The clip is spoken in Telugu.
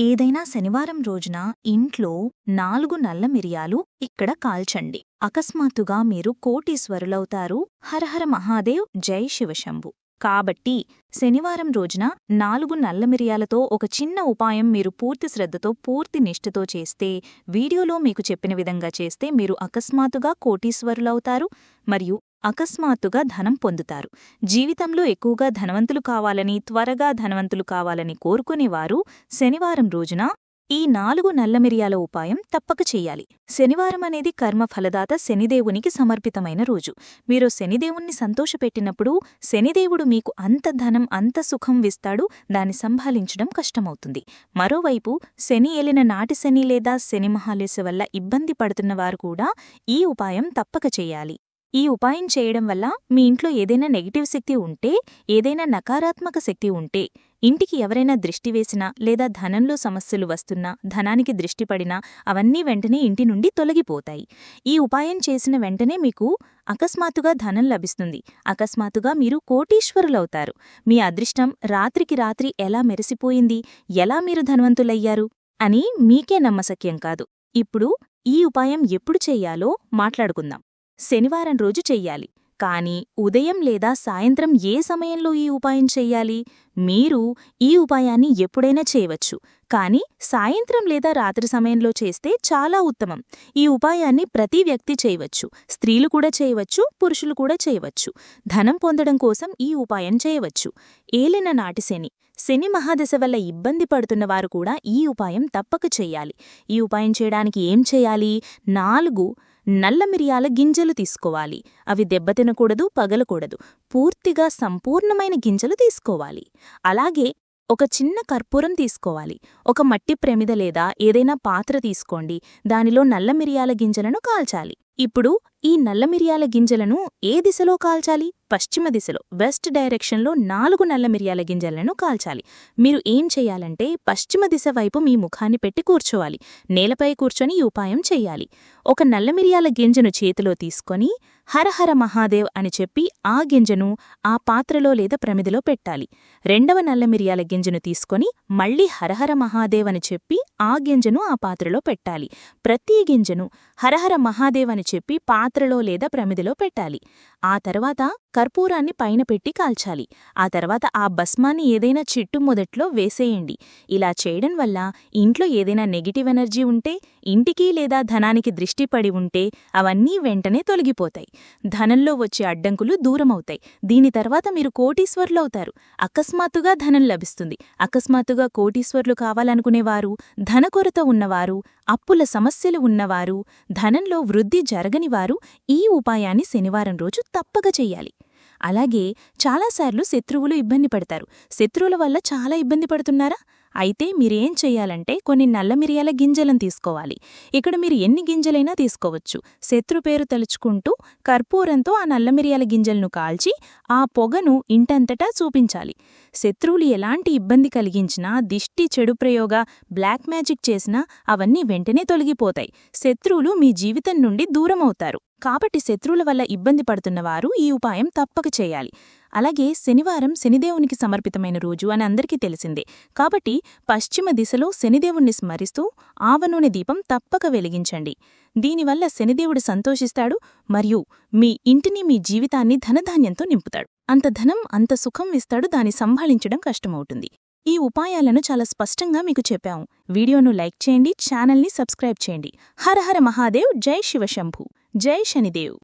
ఏదైనా శనివారం రోజున ఇంట్లో నాలుగు నల్ల మిరియాలు ఇక్కడ కాల్చండి. అకస్మాత్తుగా మీరు కోటీశ్వరులవుతారు. హరహర మహాదేవ్ జై శివశంభు. కాబట్టి శనివారం రోజున నాలుగు నల్ల మిరియాలతో ఒక చిన్న ఉపాయం మీరు పూర్తి శ్రద్ధతో పూర్తి నిష్ఠతో చేస్తే వీడియోలో మీకు చెప్పిన విధంగా చేస్తే మీరు అకస్మాత్తుగా కోటీశ్వరులవుతారు. మరియు అకస్మాత్తుగా ధనం పొందుతారు. జీవితంలో ఎక్కువగా ధనవంతులు కావాలని త్వరగా ధనవంతులు కావాలని కోరుకునేవారు శనివారం రోజున ఈ నాలుగు నల్లమిరియాల ఉపాయం తప్పక చెయ్యాలి శనివారం అనేది కర్మ ఫలదాత శనిదేవునికి సమర్పితమైన రోజు. మీరు శనిదేవుణ్ణి సంతోషపెట్టినప్పుడు శనిదేవుడు మీకు అంత ధనం అంత సుఖం విస్తాడు దాన్ని సంభాలించడం కష్టమవుతుంది. మరోవైపు శని ఏలిన నాటి శని లేదా శని మహాలేశ వల్ల ఇబ్బంది పడుతున్నవారు కూడా ఈ ఉపాయం తప్పక చెయ్యాలి ఈ ఉపాయం చేయడం వల్ల మీ ఇంట్లో ఏదైనా నెగిటివ్ శక్తి ఉంటే ఏదైనా నకారాత్మక శక్తి ఉంటే ఇంటికి ఎవరైనా దృష్టి వేసినా లేదా ధనంలో సమస్యలు వస్తున్నా ధనానికి దృష్టి పడినా అవన్నీ వెంటనే ఇంటి నుండి తొలగిపోతాయి. ఈ ఉపాయం చేసిన వెంటనే మీకు అకస్మాత్తుగా ధనం లభిస్తుంది. అకస్మాత్తుగా మీరు కోటీశ్వరులవుతారు. మీ అదృష్టం రాత్రికి రాత్రి ఎలా మెరిసిపోయింది ఎలా మీరు ధనవంతులయ్యారు అని మీకే నమ్మశక్యం కాదు. ఇప్పుడు ఈ ఉపాయం ఎప్పుడు చెయ్యాలో మాట్లాడుకుందాం. శనివారం రోజు చెయ్యాలి. కానీ ఉదయం లేదా సాయంత్రం ఏ సమయంలో ఈ ఉపాయం చెయ్యాలి? మీరు ఈ ఉపాయాన్ని ఎప్పుడైనా చేయవచ్చు. కానీ సాయంత్రం లేదా రాత్రి సమయంలో చేస్తే చాలా ఉత్తమం. ఈ ఉపాయాన్ని ప్రతి వ్యక్తి చేయవచ్చు. స్త్రీలు కూడా చేయవచ్చు పురుషులు కూడా చేయవచ్చు. ధనం పొందడం కోసం ఈ ఉపాయం చేయవచ్చు. ఏలిన నాటి శని. శని మహాదశ వల్ల ఇబ్బంది పడుతున్నవారు కూడా ఈ ఉపాయం తప్పక చెయ్యాలి. ఈ ఉపాయం చేయడానికి ఏం చేయాలి? నాలుగు నల్ల మిరియాల గింజలు తీసుకోవాలి. అవి దెబ్బతినకూడదు పగలకూడదు. పూర్తిగా సంపూర్ణమైన గింజలు తీసుకోవాలి. అలాగే ఒక చిన్న కర్పూరం తీసుకోవాలి. ఒక మట్టి ప్రమిద లేదా ఏదైనా పాత్ర తీసుకోండి. దానిలో నల్ల మిరియాల గింజలను కాల్చాలి. ఇప్పుడు ఈ నల్ల మిరియాల గింజలను ఏ దిశలో కాల్చాలి? పశ్చిమ దిశలో వెస్ట్ డైరెక్షన్లో నాలుగు నల్ల మిరియాల గింజలను కాల్చాలి. మీరు ఏం చెయ్యాలంటే పశ్చిమ దిశ వైపు మీ ముఖాన్ని పెట్టి కూర్చోవాలి. నేలపై కూర్చొని ఈ ఉపాయం చెయ్యాలి ఒక నల్ల మిరియాల గింజను చేతిలో తీసుకొని హరహర మహాదేవ్ అని చెప్పి ఆ గింజను ఆ పాత్రలో లేదా ప్రమిదిలో పెట్టాలి. రెండవ నల్ల మిరియాల గింజను తీసుకొని మళ్ళీ హరహర మహాదేవ్ అని చెప్పి ఆ గింజను ఆ పాత్రలో పెట్టాలి. ప్రతి గింజను హరహర మహాదేవ్ అని చెప్పి పాత్రలో లేదా ప్రమిదిలో పెట్టాలి. ఆ తర్వాత కర్పూరాన్ని పైన పెట్టి కాల్చాలి. ఆ తర్వాత ఆ భస్మాన్ని ఏదైనా చిట్టు మొదట్లో వేసేయండి. ఇలా చేయడం వల్ల ఇంట్లో ఏదైనా నెగిటివ్ ఎనర్జీ ఉంటే ఇంటికి లేదా ధనానికి దృష్టి పడి ఉంటే అవన్నీ వెంటనే తొలగిపోతాయి. ధనంలో వచ్చే అడ్డంకులు దూరమవుతాయి. దీని తర్వాత మీరు కోటీశ్వర్లవుతారు అకస్మాత్తుగా ధనం లభిస్తుంది. అకస్మాత్తుగా కోటీశ్వర్లు కావాలనుకునేవారు ధనకొరత ఉన్నవారు అప్పుల సమస్యలు ఉన్నవారు ధనంలో వృద్ధి జరగనివారు ఈ ఉపాయాన్ని శనివారం రోజు తప్పక చెయ్యాలి అలాగే చాలాసార్లు శత్రువులు ఇబ్బంది పడతారు. శత్రువుల వల్ల చాలా ఇబ్బంది పడుతున్నారా? అయితే మీరేం చెయ్యాలంటే కొన్ని నల్ల మిరియాల గింజలను తీసుకోవాలి. ఇక్కడ మీరు ఎన్ని గింజలైనా తీసుకోవచ్చు. శత్రు పేరు తలుచుకుంటూ కర్పూరంతో ఆ నల్ల మిరియాల గింజలను కాల్చి ఆ పొగను ఇంటంతటా చూపించాలి. శత్రువులు ఎలాంటి ఇబ్బంది కలిగించినా దిష్టి చెడు ప్రయోగ బ్లాక్ మ్యాజిక్ చేసినా అవన్నీ వెంటనే తొలగిపోతాయి. శత్రువులు మీ జీవితం నుండి దూరమవుతారు. కాబట్టి శత్రువుల వల్ల ఇబ్బంది పడుతున్నవారు ఈ ఉపాయం తప్పక చేయాలి. అలాగే శనివారం శనిదేవునికి సమర్పితమైన రోజు అని అందరికీ తెలిసిందే. కాబట్టి పశ్చిమ దిశలో శనిదేవుణ్ణి స్మరిస్తూ ఆవనూనె దీపం తప్పక వెలిగించండి. దీనివల్ల శనిదేవుడు సంతోషిస్తాడు మరియు మీ ఇంటిని మీ జీవితాన్ని ధనధాన్యంతో నింపుతాడు. అంత ధనం అంత సుఖం ఇస్తాడు దాన్ని సంభాళించడం కష్టమవుతుంది. ఈ ఉపాయాలను చాలా స్పష్టంగా మీకు చెప్పాం వీడియోను లైక్ చేయండి ఛానల్ని సబ్స్క్రైబ్ చేయండి. హర హర మహాదేవ్ జై శివశంభు జై శనిదేవ్.